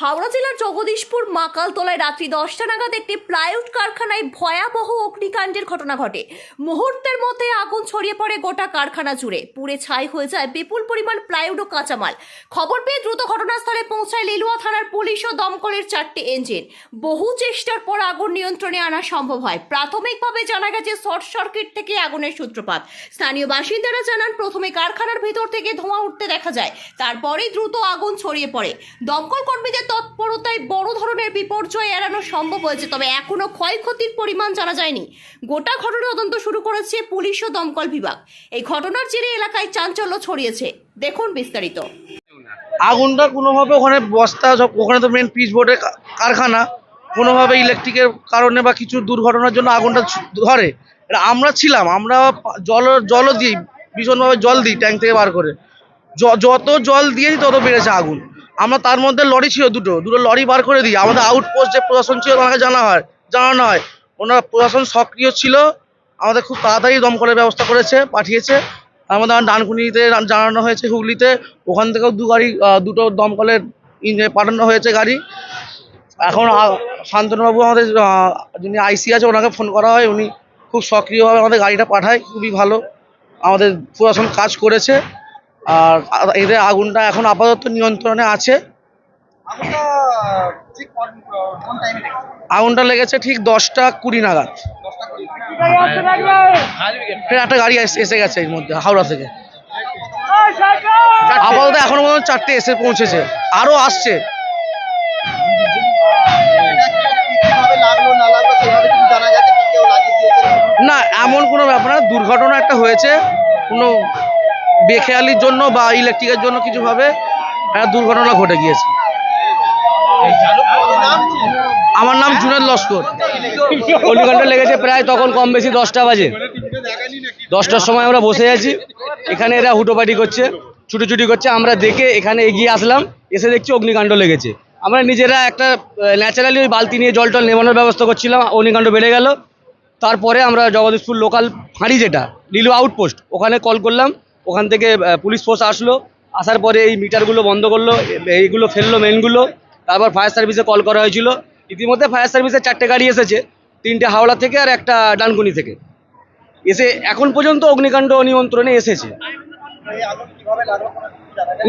হাওড়া জেলার জগদীশপুর মাকালতলায় রাত্রি দশটা নাগাদ একটি প্লাইউড কারখানায় ভয়াবহ অগ্নিকাণ্ডের ঘটনা ঘটে। মুহূর্তের মধ্যে আগুন ছড়িয়ে পড়ে গোটা কারখানা জুড়ে। পুড়ে ছাই হয়ে যায় বিপুল পরিমাণ প্লাইউড ও কাঁচামাল। খবর পেয়ে দ্রুত ঘটনাস্থলে পৌঁছায় লিলুয়া থানার পুলিশ ও দমকলের চারটি ইঞ্জিন বহু চেষ্টার পর আগুন নিয়ন্ত্রণে আনা সম্ভব হয়। প্রাথমিকভাবে জানা গেছে, শর্ট সার্কিট থেকে আগুনের সূত্রপাত। স্থানীয় বাসিন্দারা জানান, প্রথমে কারখানার ভেতর থেকে ধোঁয়া উঠতে দেখা যায়, তারপরেই দ্রুত আগুন ছড়িয়ে পড়ে। দমকল কর্মীদের তৎপরতায় বড় ধরনের বিপর্যয় এড়ানো সম্ভব হয়েছে, তবে এখনও ক্ষয়ক্ষতির পরিমাণ জানা যায়নি। গোটা ঘটনা তদন্ত শুরু করেছে পুলিশ ও দমকল বিভাগ। এই ঘটনার জেরে এলাকায় চাঞ্চল্য ছড়িয়েছে। দেখুন বিস্তারিত। আগুনটা কোনোভাবে ওখানে বস্তা ওখানে তো মেন পিচ বোর্ডের কারখানা, কোনোভাবে ইলেকট্রিকের কারণে বা কিছু দুর্ঘটনার জন্য আগুনটা ধরে। এটা আমরা ছিলাম, আমরা জল, জলও দিই, ভীষণভাবে জল দিই ট্যাঙ্ক থেকে বার করে। যত জল দিয়েছি তত বেড়েছে আগুন। আমরা তার মধ্যে লরি ছিল দুটো দুটো লরি বার করে দিই। আমাদের আউটপোস্ট যে প্রশাসন ছিল, ওনাকে জানা হয়, জানানো হয়। ওনার প্রশাসন সক্রিয় ছিল, আমাদের খুব তাড়াতাড়ি দমকলের ব্যবস্থা করেছে, পাঠিয়েছে। আমাদের ডানকুনিতে জানানো হয়েছে, হুগলিতে। ওখান থেকেও দু গাড়ি দুটো দমকলের ইঞ্জিনে পাঠানো হয়েছে গাড়ি। এখন শান্তনুবাবু আমাদের যিনি আইসি আছে, ওনাকে ফোন করা হয়। উনি খুব সক্রিয়ভাবে আমাদের গাড়িটা পাঠায়, খুবই ভালো। আমাদের প্রশাসন কাজ করেছে। আর এদের আগুনটা এখন আপাতত নিয়ন্ত্রণে আছে। আগুনটা লেগেছে? ঠিক দশটা কুড়ি নাগাদ। একটা গাড়ি এসে গেছে এর মধ্যে হাওড়া থেকে। আপাতত এখনও পর্যন্ত চারটে এসে পৌঁছেছে আরও আসছে। না এমন কোনো ব্যাপার না দুর্ঘটনা একটা হয়েছে কোনো বেখেয়ালির জন্য বা ইলেকট্রিকের জন্য কিছুভাবে দুর্ঘটনা ঘটে গিয়েছে। আমার নাম জুনেদ লস্কর। অগ্নিকাণ্ড লেগেছে প্রায় তখন কম বেশি দশটা বাজে। দশটার সময় আমরা বসে আছি। এখানে এরা হুটোপাটি করছে, ছুটোছুটি করছে। আমরা দেখে এখানে এগিয়ে আসলাম। এসে দেখছি অগ্নিকাণ্ড লেগেছে। আমরা নিজেরা একটা ন্যাচারালি ওই বালতি নিয়ে জল টল নেমানোর ব্যবস্থা করছিলাম। অগ্নিকাণ্ড বেড়ে গেল। তারপরে আমরা জগদীশপুর লোকাল ফাঁড়ি যেটা লিলু আউটপোস্ট ওখানে কল করলাম। ওখান থেকে পুলিশ ফোর্স আসলো, আসার পরে এই মিটারগুলো বন্ধ করল, এইগুলো ফেলল মেনগুলো তারপর ফায়ার সার্ভিসে কল করা হয়েছিল। ইতিমধ্যে ফায়ার সার্ভিসের চারটে গাড়ি এসেছে, তিনটে হাওড়া থেকে আর একটা ডানকুনি থেকে। এসে এখন পর্যন্ত অগ্নিকাণ্ড নিয়ন্ত্রণে এসেছে।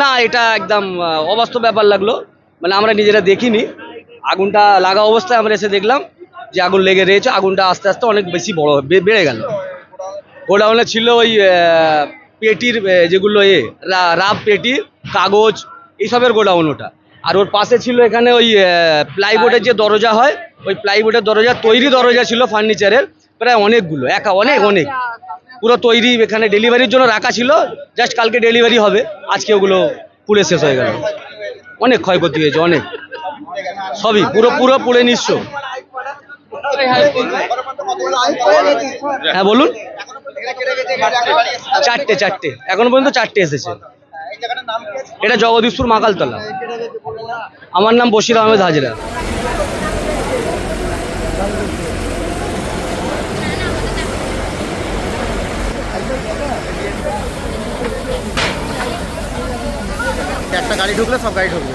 না, এটা একদম অবাস্তব ব্যাপার লাগল। মানে আমরা নিজেরা দেখিনি। আগুনটা লাগা অবস্থায় আমরা এসে দেখলাম যে আগুন লেগে রয়েছে। আগুনটা আস্তে আস্তে অনেক বেশি বড় বেড়ে গেল। গোডাউনে ছিল ওই পেটির যেগুলো এ, রা- রাব পেটি, কাগজ, এইসবের গোডাউন ওটা। আর ওর পাশে ছিল এখানে ওই প্লাইবোর্ডের যে দরজা হয়, ওই প্লাইবোর্ডের দরজা, তৈরি দরজা ছিল ফার্নিচারের প্রায় অনেকগুলো, একা অনেক অনেক। পুরো তৈরি এখানে ডেলিভারির জন্য রাখা ছিল জাস্ট কালকে ডেলিভারি হবে, আজকে ওগুলো পুড়ে শেষ হয়ে গেল। অনেক ক্ষয়ক্ষতি হয়েছে, অনেক। সবই, পুরো পুরো পুড়ে নিঃস্ব। হ্যাঁ বলুন। চারটে চারটে। এখন পর্যন্ত চারটে এসেছে। এটা জগদীশপুর মাকালতলা। আমার নাম বশির আহমেদ হাজরা। একটা গাড়ি ঢুকলে সব গাড়ি ঢুকবে।